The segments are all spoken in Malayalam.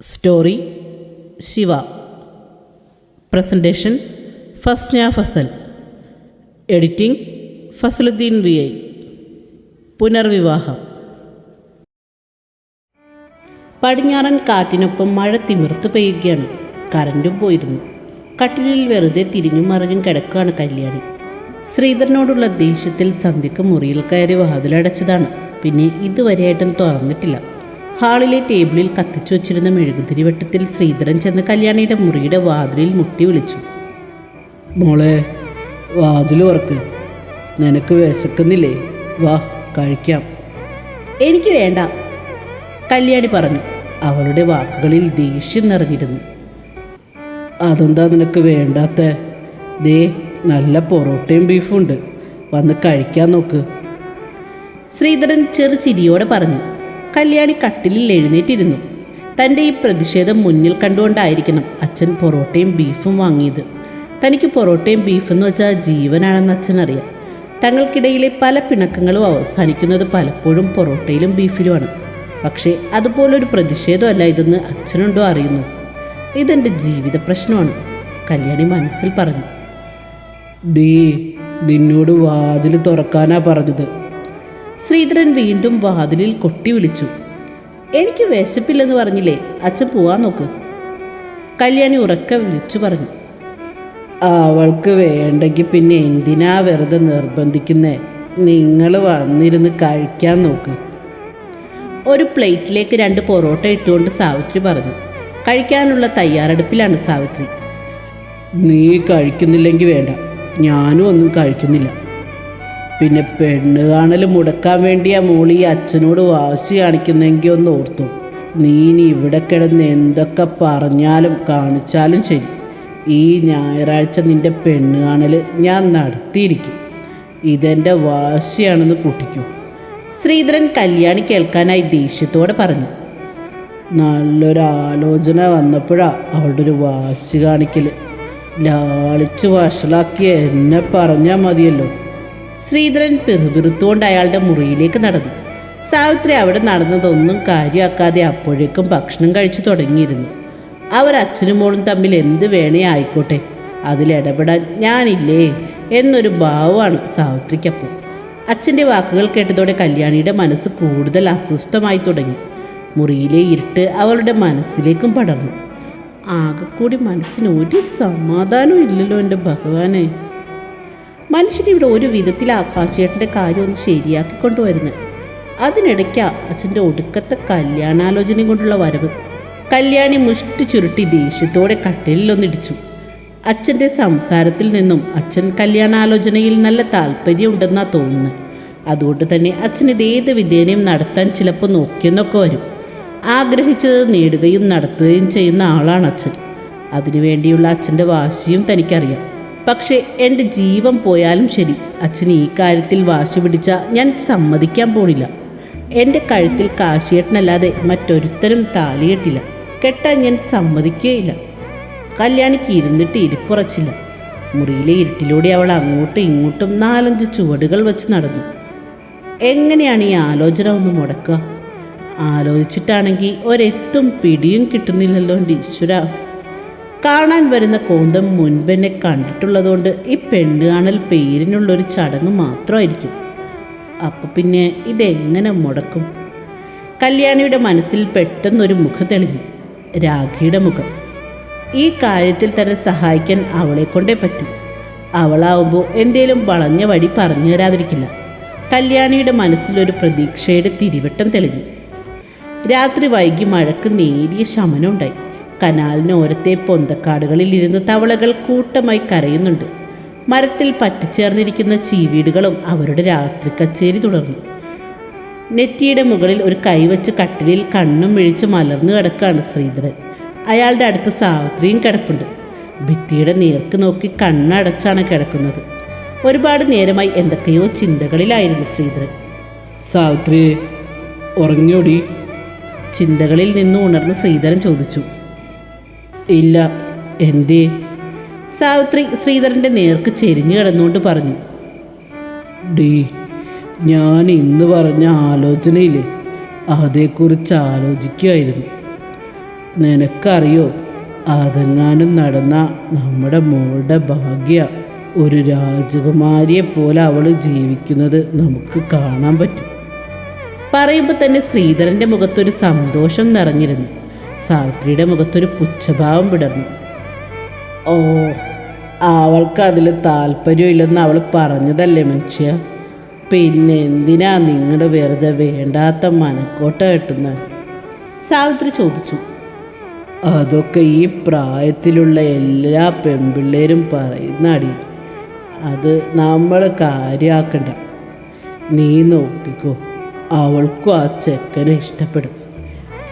Story Shiva presentation Fasna Fasal editing Fasaludheen V I പുനർവിവാഹം പടിഞ്ഞാറൻ കാറ്റിനൊപ്പം മഴ തിമിർത്ത് പെയ്യുകയാണ്. കറണ്ടും പോയിരുന്നു. കട്ടിലിൽ വെറുതെ തിരിഞ്ഞും മറിഞ്ഞും കിടക്കുകയാണ് കല്യാണി. ശ്രീധരനോടുള്ള ദേഷ്യത്തിൽ സന്ധ്യക്ക് മുറിയിൽ കയറി വാതിലടച്ചതാണ്. പിന്നെ ഇതുവരെയായിട്ടും തുറന്നിട്ടില്ല. ഹാളിലെ ടേബിളിൽ കത്തിച്ചു വച്ചിരുന്ന മെഴുകുതിരി വെട്ടത്തിൽ ശ്രീധരൻ ചെന്ന് കല്യാണിയുടെ മുറിയുടെ വാതിലിൽ മുട്ടി വിളിച്ചു. മോളെ വാതിൽ ഉറക്ക്. നിനക്ക് വിശക്കുന്നില്ലേ? വാ കഴിക്കാം. എനിക്ക് വേണ്ട. കല്യാണി പറഞ്ഞു. അവളുടെ വാക്കുകളിൽ ദേഷ്യം നിറഞ്ഞിരുന്നു. അതെന്താ നിനക്ക് വേണ്ടാത്ത? ദേ നല്ല പൊറോട്ടയും ബീഫും ഉണ്ട് വന്ന് കഴിക്കാൻ നോക്ക്. ശ്രീധരൻ ചെറു ചിരിയോടെ പറഞ്ഞു. കല്യാണി കട്ടിലിൽ എഴുന്നേറ്റിരുന്നു. തന്റെ ഈ പ്രതിഷേധം മുന്നിൽ കണ്ടുകൊണ്ടായിരിക്കണം അച്ഛൻ പൊറോട്ടയും ബീഫും വാങ്ങിയത്. തനിക്ക് പൊറോട്ടയും ബീഫെന്ന് വെച്ചാൽ ജീവനാണെന്ന് അച്ഛനറിയാം. തങ്ങൾക്കിടയിലെ പല പിണക്കങ്ങളും അവസാനിക്കുന്നത് പലപ്പോഴും പൊറോട്ടയിലും ബീഫിലുമാണ്. പക്ഷേ അതുപോലൊരു പ്രതിഷേധമല്ല ഇതെന്ന് അച്ഛനുണ്ടോ അറിയുന്നു. ഇതെന്റെ ജീവിത പ്രശ്നമാണ് കല്യാണി മനസ്സിൽ പറഞ്ഞു. ഡീ നിന്നോട് വാതിൽ തുറക്കാനാ പറഞ്ഞത്. ശ്രീധരൻ വീണ്ടും വാതിലിൽ കൊട്ടി വിളിച്ചു. എനിക്ക് വിശപ്പില്ലെന്ന് പറഞ്ഞില്ലേ? അച്ഛൻ പോവാൻ നോക്ക്. കല്യാണി ഉറക്കെ വിളിച്ചു പറഞ്ഞു. അവൾക്ക് വേണ്ടെങ്കിൽ പിന്നെ എന്തിനാ വെറുതെ നിർബന്ധിക്കുന്നേ? നിങ്ങൾ വന്നിരുന്ന് കഴിക്കാൻ നോക്ക്. ഒരു പ്ലേറ്റിലേക്ക് രണ്ട് പൊറോട്ട ഇട്ടുകൊണ്ട് സാവിത്രി പറഞ്ഞു. കഴിക്കാനുള്ള തയ്യാറെടുപ്പിലാണ് സാവിത്രി. നീ കഴിക്കുന്നില്ലെങ്കിൽ വേണ്ട. ഞാനും ഒന്നും കഴിക്കുന്നില്ല. പിന്നെ പെണ്ണ് കാണൽ മുടക്കാൻ വേണ്ടി ആ മോളി അച്ഛനോട് വാശി കാണിക്കുന്നെങ്കിൽ ഒന്ന് ഓർത്തു. നീ ഇനി ഇവിടെ കിടന്ന് എന്തൊക്കെ പറഞ്ഞാലും കാണിച്ചാലും ശരി. ഈ ഞായറാഴ്ച നിന്റെ പെണ്ണ് കാണൽ ഞാൻ നടത്തിയിരിക്കും. ഇതെന്റെ വാശിയാണെന്ന് കൂട്ടിക്കൂ. ശ്രീധരൻ കല്യാണി കേൾക്കാനായി ദേഷ്യത്തോടെ പറഞ്ഞു. നല്ലൊരു ആലോചന വന്നപ്പോഴാ അവളുടെ ഒരു വാശി കാണിക്കൽ ലാളിച്ച് വഷളാക്കി എന്നെ പറഞ്ഞാൽ മതിയല്ലോ. ശ്രീധരൻ പിറുപിറുത്തുകൊണ്ട് അയാളുടെ മുറിയിലേക്ക് നടന്നു. സാവിത്രി അവിടെ നടന്നതൊന്നും കാര്യമാക്കാതെ അപ്പോഴേക്കും ഭക്ഷണം കഴിച്ചു തുടങ്ങിയിരുന്നു. അവർ അച്ഛനും മോളും തമ്മിൽ എന്ത് വേണേ ആയിക്കോട്ടെ അതിലിടപെടാൻ ഞാനില്ലേ എന്നൊരു ഭാവമാണ് സാവിത്രിക്കപ്പോൾ. അച്ഛന്റെ വാക്കുകൾ കേട്ടതോടെ കല്യാണിയുടെ മനസ്സ് കൂടുതൽ അസ്വസ്ഥമായി തുടങ്ങി. മുറിയിലെ ഇരുട്ട് അവളുടെ മനസ്സിലേക്കും പടർന്നു. ആകെക്കൂടി മനസ്സിന് ഒരു സമാധാനവും ഇല്ലല്ലോ എന്റെ ഭഗവാനെ. മനുഷ്യനിവിടെ ഒരു വിധത്തിൽ ആകാശേട്ടന്റെ കാര്യം ഒന്ന് ശരിയാക്കി കൊണ്ടുവരുന്നത് അതിനിടയ്ക്ക് അച്ഛന്റെ ഒടുക്കത്തെ കല്യാണാലോചനയും കൊണ്ടുള്ള വരവ്. കല്യാണി മുഷ്ടി ചുരുട്ടി ദേഷ്യത്തോടെ കട്ടലിലൊന്നിടിച്ചു. അച്ഛന്റെ സംസാരത്തിൽ നിന്നും അച്ഛൻ കല്യാണാലോചനയിൽ നല്ല താല്പര്യമുണ്ടെന്നാണ് തോന്നുന്നത് അതുകൊണ്ട് തന്നെ അച്ഛൻ ഏത് വിധേനയും നടത്താൻ ചിലപ്പോൾ നോക്കിയെന്നൊക്കെ വരും. ആഗ്രഹിച്ചത് നേടുകയും നടത്തുകയും ചെയ്യുന്ന ആളാണ് അച്ഛൻ. അതിനുവേണ്ടിയുള്ള അച്ഛന്റെ വാശിയും തനിക്കറിയാം. പക്ഷേ എന്റെ ജീവൻ പോയാലും ശരി അച്ഛൻ ഈ കാര്യത്തിൽ വാശി പിടിച്ച ഞാൻ സമ്മതിക്കാൻ പോണില്ല. എന്റെ കഴുത്തിൽ കാശിയേട്ടനല്ലാതെ മറ്റൊരുത്തരും താലികെട്ടില്ല കെട്ടാൻ ഞാൻ സമ്മതിക്കുകയില്ല കല്യാണിക്ക് ഇരുന്നിട്ട് ഇരിപ്പുറച്ചില്ല. മുറിയിലെ ഇരുട്ടിലൂടെ അവൾ അങ്ങോട്ടും ഇങ്ങോട്ടും നാലഞ്ച് ചുവടുകൾ വെച്ച് നടന്നു. എങ്ങനെയാണ് ഈ ആലോചന ഒന്ന് മുടക്കുക? ആലോചിച്ചിട്ടാണെങ്കിൽ ഒരെത്തും പിടിയും കിട്ടുന്നില്ലല്ലോ ഈശ്വര. കാണാൻ വരുന്ന കോന്തം മുൻപെന്നെ കണ്ടിട്ടുള്ളതുകൊണ്ട് ഈ പെണ്ണ് കാണൽ പേരിനുള്ളൊരു ചടങ്ങ് മാത്രമായിരിക്കും. അപ്പം പിന്നെ ഇതെങ്ങനെ മുടക്കും? കല്യാണിയുടെ മനസ്സിൽ പെട്ടെന്നൊരു മുഖം തെളിഞ്ഞു. രാഖിയുടെ മുഖം. ഈ കാര്യത്തിൽ തന്നെ സഹായിക്കാൻ അവളെ കൊണ്ടേ പറ്റും. അവളാവുമ്പോൾ എന്തേലും വളഞ്ഞ വഴി പറഞ്ഞു തരാതിരിക്കില്ല. കല്യാണിയുടെ മനസ്സിലൊരു പ്രതീക്ഷയുടെ തിരിവട്ടം തെളിഞ്ഞു. രാത്രി വൈകി മഴക്ക് നേരിയ ശമനമുണ്ടായി. കനാലിനോരത്തെ പൊന്തക്കാടുകളിൽ ഇരുന്ന് തവളകൾ കൂട്ടമായി കരയുന്നുണ്ട്. മരത്തിൽ പറ്റിച്ചേർന്നിരിക്കുന്ന ചീവീടുകളും അവരുടെ രാത്രി കച്ചേരി തുടർന്നു. നെറ്റിയുടെ മുകളിൽ ഒരു കൈവച്ച് കട്ടിലിൽ കണ്ണും മിഴിച്ച് മലർന്നു കിടക്കുകയാണ് ശ്രീധരൻ. അയാളുടെ അടുത്ത് സാവിത്രിയും കിടപ്പുണ്ട്. ഭിത്തിയുടെ നേർക്ക് നോക്കി കണ്ണടച്ചാണ് കിടക്കുന്നത്. ഒരുപാട് നേരമായി എന്തൊക്കെയോ ചിന്തകളിലായിരുന്നു ശ്രീധരൻ. സാവിത്രി ഉറങ്ങിയോടി. ചിന്തകളിൽ നിന്ന് ഉണർന്ന് ശ്രീധരൻ ചോദിച്ചു. ഇല്ല എന്തേ? സാവിത്രി ശ്രീധരന്റെ നേർക്ക് ചെരിഞ്ഞു കിടന്നുകൊണ്ട് പറഞ്ഞു. ഡീ ഞാൻ ഇന്ന് പറഞ്ഞ ആലോചനയില്ലേ അതേക്കുറിച്ച് ആലോചിക്കുകയായിരുന്നു നിനക്കറിയോ അതെങ്ങാനും നടന്ന നമ്മുടെ മോളുടെ ഭാഗ്യ ഒരു രാജകുമാരിയെ പോലെ അവൾ ജീവിക്കുന്നത് നമുക്ക് കാണാൻ പറ്റും. പറയുമ്പോൾ തന്നെ ശ്രീധരന്റെ മുഖത്തൊരു സന്തോഷം നിറഞ്ഞിരുന്നു. സാവിത്രിയുടെ മുഖത്തൊരു പുച്ഛഭാവം വിടർന്നു ഓ അവൾക്ക് അതിൽ താല്പര്യമില്ലെന്ന് അവൾ പറഞ്ഞതല്ലേ മനുഷ്യ? പിന്നെ എന്തിനാ നിങ്ങൾ വെറുതെ വേണ്ടാത്ത മനക്കോട്ട കെട്ടുന്നത് സാവിത്രി ചോദിച്ചു. അതൊക്കെ ഈ പ്രായത്തിലുള്ള എല്ലാ പെൺപിള്ളേരും പറയുന്ന അടി അത് നമ്മൾ കാര്യമാക്കണ്ട നീ നോക്കിക്കോ. അവൾക്കും ആ ചെക്കനെ ഇഷ്ടപ്പെടും.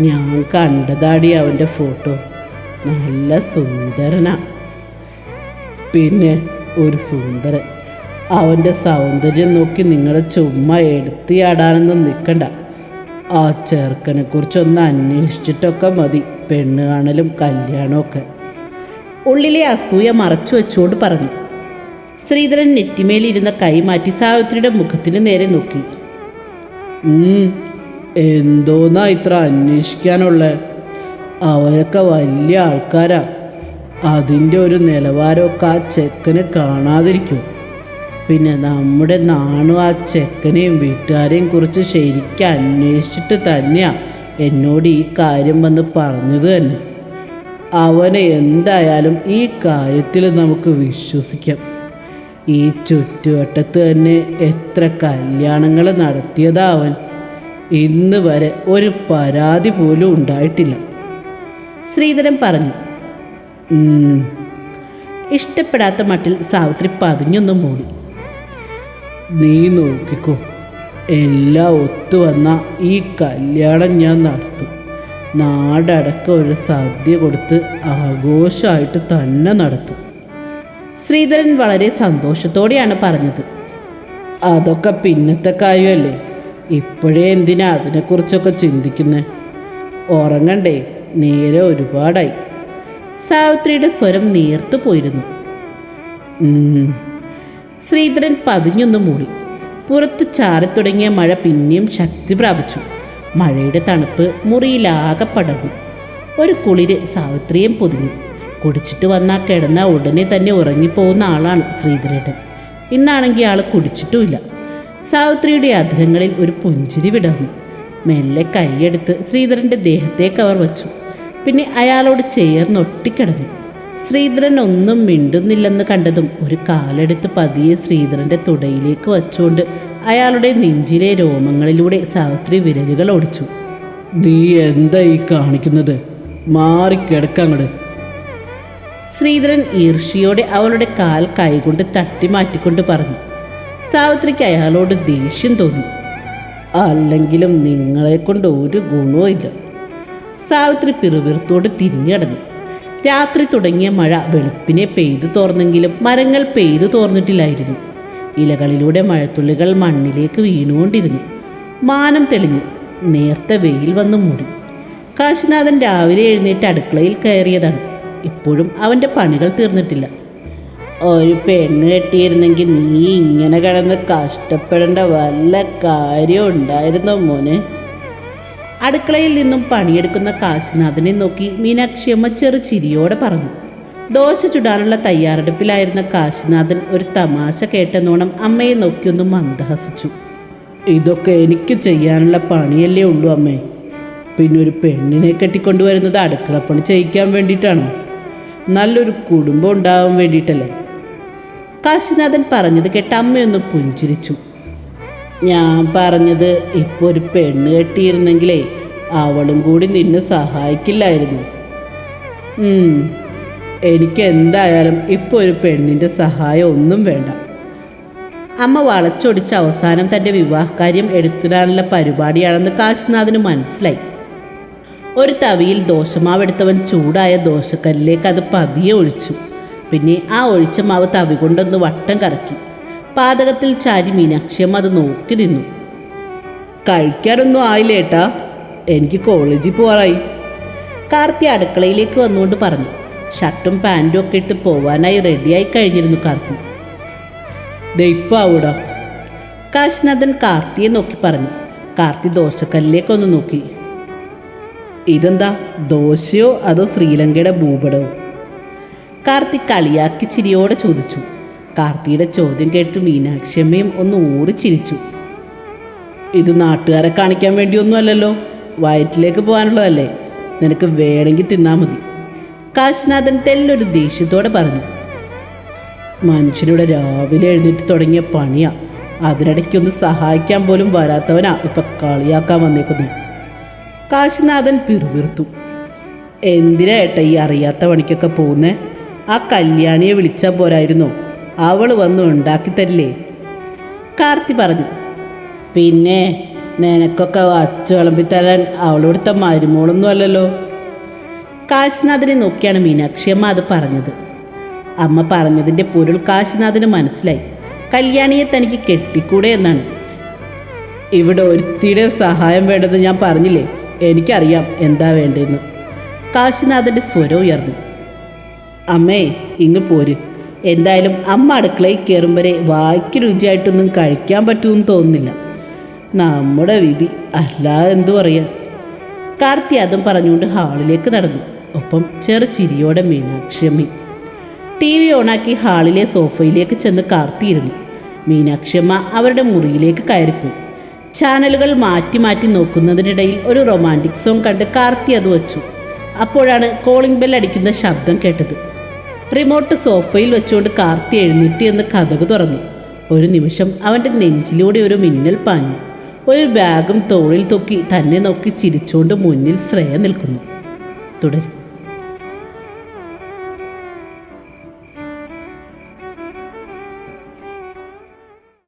ഞാൻ കണ്ടതാടി അവന്റെ ഫോട്ടോ. നല്ല സുന്ദരനാ. പിന്നെ ഒരു സുന്ദരൻ. അവന്റെ സൗന്ദര്യം നോക്കി നിങ്ങളെ ചുമ്മാ എടുത്തിയാടാനൊന്നും നിൽക്കണ്ട ആ ചെറുക്കനെ കുറിച്ചൊന്ന് അന്വേഷിച്ചിട്ടൊക്കെ മതി. പെണ്ണ് കാണലും കല്യാണമൊക്കെ. ഉള്ളിലെ അസൂയ മറച്ചു വെച്ചുകൊണ്ട് പറഞ്ഞു. ശ്രീധരൻ നെറ്റിമേലിരുന്ന കൈ മാറ്റി സാവിത്രിയുടെ മുഖത്തിന് നേരെ നോക്കി. എന്തോന്നാ ഇത്ര അന്വേഷിക്കാനുള്ള? അവരൊക്കെ വലിയ ആൾക്കാരാ. അതിന്റെ ഒരു നിലവാരമൊക്കെ ആ ചെക്കന് കാണാതിരിക്കും. പിന്നെ നമ്മുടെ നാണും ആ ചെക്കനെയും വീട്ടുകാരെയും കുറിച്ച് ശരിക്കും അന്വേഷിച്ചിട്ട് തന്നെയാണ് എന്നോട് ഈ കാര്യം വന്ന് പറഞ്ഞത് തന്നെ. അവനെ എന്തായാലും ഈ കാര്യത്തിൽ നമുക്ക് വിശ്വസിക്കാം. ഈ ചുറ്റുവട്ടത്ത് തന്നെ എത്ര കല്യാണങ്ങൾ നടത്തിയതാവൻ. ഇന്ന് വരെ ഒരു പരാതി പോലും ഉണ്ടായിട്ടില്ല. ശ്രീധരൻ പറഞ്ഞു ഇഷ്ടപ്പെടാത്ത മട്ടിൽ സാവിത്രി പതിഞ്ഞൊന്നും മൂടി. നീ നോക്കിക്കോ എല്ലാം ഒത്തു വന്ന ഈ കല്യാണം ഞാൻ നടത്തും. നാടടക്കം ഒരു സദ്യ കൊടുത്ത് ആഘോഷമായിട്ട് തന്നെ നടത്തും. ശ്രീധരൻ വളരെ സന്തോഷത്തോടെയാണ് പറഞ്ഞത്. അതൊക്കെ പിന്നത്തെ കാര്യമല്ലേ? ഇപ്പോഴേ എന്തിനാ അതിനെക്കുറിച്ചൊക്കെ ചിന്തിക്കുന്നത് ഉറങ്ങണ്ടേ നേരെ ഒരുപാടായി. സാവിത്രിയുടെ സ്വരം നേർത്തു പോയിരുന്നു. ശ്രീധരൻ പതിഞ്ഞൊന്നു മൂടി. പുറത്ത് ചാറിത്തുടങ്ങിയ മഴ പിന്നെയും ശക്തി പ്രാപിച്ചു. മഴയുടെ തണുപ്പ് മുറിയിലാകെ പടർന്നു. ഒരു കുളിര് സാവിത്രിയും പൊതിഞ്ഞു. കുടിച്ചിട്ട് വന്നാൽ കിടന്ന ഉടനെ തന്നെ ഉറങ്ങിപ്പോകുന്ന ആളാണ് ശ്രീധരേട്ടൻ. ഇന്നാണെങ്കിൽ ആൾ കുടിച്ചിട്ടുമില്ല. സാവിത്രിയുടെ അധരങ്ങളിൽ ഒരു പുഞ്ചിരി വിടർന്നു. മെല്ലെ കൈയെടുത്ത് ശ്രീധരന്റെ ദേഹത്തേക്ക് അവർ വച്ചു. പിന്നെ അയാളോട് ചേർന്നൊട്ടിക്കിടന്നു ശ്രീധരൻ ഒന്നും മിണ്ടുന്നില്ലെന്ന് കണ്ടതും ഒരു കാലെടുത്ത് പതിയെ ശ്രീധരന്റെ തുടയിലേക്ക് വച്ചുകൊണ്ട് അയാളുടെ നെഞ്ചിലെ രോമങ്ങളിലൂടെ സാവിത്രി വിരലുകൾ ഓടിച്ചു. നീ എന്താ ഈ കാണിക്കുന്നത്? മാറിക്കിടക്കങ്ങട് ശ്രീധരൻ ഈർഷിയോടെ അവളുടെ കാൽ കൈകൊണ്ട് തട്ടി മാറ്റിക്കൊണ്ട് പറഞ്ഞു സാവിത്രിക്ക് അയാളോട് ദേഷ്യം തോന്നി. അല്ലെങ്കിലും നിങ്ങളെ കൊണ്ട് ഒരു ഗുണവും ഇല്ല. സാവിത്രി പിറുവിറുത്തോട് തിരിഞ്ഞടന്നു. രാത്രി തുടങ്ങിയ മഴ വെളുപ്പിനെ പെയ്തു തോർന്നെങ്കിലും മരങ്ങൾ പെയ്തു തോർന്നിട്ടില്ലായിരുന്നു. ഇലകളിലൂടെ മഴത്തുള്ളികൾ മണ്ണിലേക്ക് വീണുകൊണ്ടിരുന്നു. മാനം തെളിഞ്ഞു. നേർത്ത വെയിൽ വന്നു മൂടി. കാശിനാഥൻ രാവിലെ എഴുന്നേറ്റ് അടുക്കളയിൽ കയറിയതാണ്. ഇപ്പോഴും അവന്റെ പണികൾ തീർന്നിട്ടില്ല. ഒരു പെണ്ണ് കെട്ടിയിരുന്നെങ്കിൽ നീ ഇങ്ങനെ കിടന്ന് കഷ്ടപ്പെടേണ്ട വല്ല കാര്യം ഉണ്ടായിരുന്നോ മോനെ? അടുക്കളയിൽ നിന്നും പണിയെടുക്കുന്ന കാശിനാഥനെ നോക്കി മീനാക്ഷിയമ്മ ചെറു ചിരിയോടെ പറഞ്ഞു. ദോശ ചുടാനുള്ള തയ്യാറെടുപ്പിലായിരുന്ന കാശിനാഥൻ ഒരു തമാശ കേട്ടെന്നോണം അമ്മയെ നോക്കിയൊന്ന് മന്ദഹസിച്ചു. ഇതൊക്കെ എനിക്ക് ചെയ്യാനുള്ള പണിയല്ലേ ഉള്ളൂ അമ്മേ. പിന്നെ ഒരു പെണ്ണിനെ കെട്ടിക്കൊണ്ടുവരുന്നത് അടുക്കളപ്പണി ചെയ്യിക്കാൻ വേണ്ടിയിട്ടാണോ? നല്ലൊരു കുടുംബം ഉണ്ടാവാൻ വേണ്ടിയിട്ടല്ലേ? കാശിനാഥൻ പറഞ്ഞത് കേട്ട അമ്മയൊന്ന് പുഞ്ചിരിച്ചു. ഞാൻ പറഞ്ഞത് ഇപ്പോൾ ഒരു പെണ്ണ് കെട്ടിയിരുന്നെങ്കിലേ അവളും കൂടി നിന്നെ സഹായിക്കില്ലായിരുന്നു. എനിക്ക് എന്തായാലും ഇപ്പോൾ ഒരു പെണ്ണിന്റെ സഹായം ഒന്നും വേണ്ട. അമ്മ വളച്ചൊടിച്ച് അവസാനം തന്റെ വിവാഹകാര്യം എടുത്തിടാനുള്ള പരിപാടിയാണെന്ന് കാശിനാഥന് മനസ്സിലായി. ഒരു തവിയിൽ ദോശമാവെടുത്തവൻ ചൂടായ ദോശക്കല്ലിലേക്ക് അത് പതിയെ ഒഴിച്ചു. പിന്നെ ആ ഒഴിച്ച മാവ് തവി കൊണ്ടൊന്ന് വട്ടം കറക്കി. പാതകത്തിൽ ചാരി മീനാക്ഷിയമ്മ അത് നോക്കി നിന്നു. കഴിക്കാനൊന്നും ആയില്ല ഏട്ടാ? എനിക്ക് കോളേജിൽ പോകാറായി കാർത്തി അടുക്കളയിലേക്ക് വന്നുകൊണ്ട് പറഞ്ഞു. ഷർട്ടും പാന്റും ഒക്കെ ഇട്ട് പോവാനായി റെഡിയായി കഴിഞ്ഞിരുന്നു കാർത്തി. ദേ ഇപ്പം ആവൂടാ. കാശിനാഥൻ കാർത്തിയെ നോക്കി പറഞ്ഞു. കാർത്തി ദോശക്കല്ലിലേക്കൊന്ന് നോക്കി. ഇതെന്താ ദോശയോ അതോ ശ്രീലങ്കയുടെ ഭൂപടമോ? കാർത്തി കളിയാക്കി ചിരിയോടെ ചോദിച്ചു. കാർത്തിയുടെ ചോദ്യം കേട്ട് മീനാക്ഷിയമ്മയും ഒന്ന് ഊറി ചിരിച്ചു. ഇത് നാട്ടുകാരെ കാണിക്കാൻ വേണ്ടിയൊന്നുമല്ലല്ലോ വയറ്റിലേക്ക് പോകാനുള്ളതല്ലേ? നിനക്ക് വേണമെങ്കിൽ തിന്നാൽ മതി. കാശിനാഥൻ തെല്ലൊരു ദേഷ്യത്തോടെ പറഞ്ഞു. മനുഷ്യനിവിടെ രാവിലെ എഴുന്നേറ്റ് തുടങ്ങിയ പണിയാ. അതിനിടയ്ക്കൊന്ന് സഹായിക്കാൻ പോലും വരാത്തവനാ ഇപ്പം കളിയാക്കാൻ വന്നേക്കുന്നത് കാശിനാഥൻ പിറുപിറുത്തു. എന്തിനാ ഏട്ടാ ഈ അറിയാത്ത പണിക്കൊക്കെ പോകുന്നേ? ആ കല്യാണിയെ വിളിച്ചാൽ പോരായിരുന്നോ? അവൾ വന്ന് ഉണ്ടാക്കി തരില്ലേ? കാർത്തി പറഞ്ഞു. പിന്നെ നിനക്കൊക്കെ വച്ച് വിളമ്പിത്തരാൻ അവളിവിടുത്തെ മരുമോളൊന്നും അല്ലല്ലോ. കാശിനാഥനെ നോക്കിയാണ് മീനാക്ഷിയമ്മ അത് പറഞ്ഞത്. അമ്മ പറഞ്ഞതിന്റെ പൊരുൾ കാശിനാഥന് മനസ്സിലായി. കല്യാണിയെ തനിക്ക് കെട്ടിക്കൂടെ എന്നാണ്. ഇവിടെ ഒരുത്തിയുടെ സഹായം വേണ്ടത് ഞാൻ പറഞ്ഞില്ലേ? എനിക്കറിയാം എന്താ വേണ്ടതെന്ന്. കാശിനാഥന്റെ സ്വരം ഉയർന്നു. അമ്മേ ഇങ്ങ് പോര്. എന്തായാലും അമ്മ അടുക്കളയിൽ കയറും വരെ വായ്ക്ക് രുചിയായിട്ടൊന്നും കഴിക്കാൻ പറ്റുമെന്ന് തോന്നുന്നില്ല. നമ്മുടെ വിധി അല്ല എന്തു പറയാ കാർത്തി അതും പറഞ്ഞുകൊണ്ട് ഹാളിലേക്ക് നടന്നു. ഒപ്പം ചെറു ചിരിയോടെ മീനാക്ഷിയമ്മി ടി വി ഓണാക്കി ഹാളിലെ സോഫയിലേക്ക് ചെന്ന് കാർത്തിയിരുന്നു മീനാക്ഷിയമ്മ അവരുടെ മുറിയിലേക്ക് കയറിപ്പോയി. ചാനലുകൾ മാറ്റി മാറ്റി നോക്കുന്നതിനിടയിൽ ഒരു റൊമാന്റിക് സോങ് കണ്ട് കാർത്തി അത് വച്ചു. അപ്പോഴാണ് കോളിംഗ് ബെൽ അടിക്കുന്ന ശബ്ദം കേട്ടത്. റിമോട്ട് സോഫയിൽ വെച്ചുകൊണ്ട് കാർത്തി എഴുന്നേറ്റ് എന്ന് കഥക് തുറന്നു. ഒരു നിമിഷം അവന്റെ നെഞ്ചിലൂടെ ഒരു മിന്നൽ പാഞ്ഞു. ഒരു ബാഗും തോളിൽ തൊക്കി തന്നെ നോക്കി ചിരിച്ചുകൊണ്ട് മുന്നിൽ ശ്രേയ നിൽക്കുന്നു. തുടരും.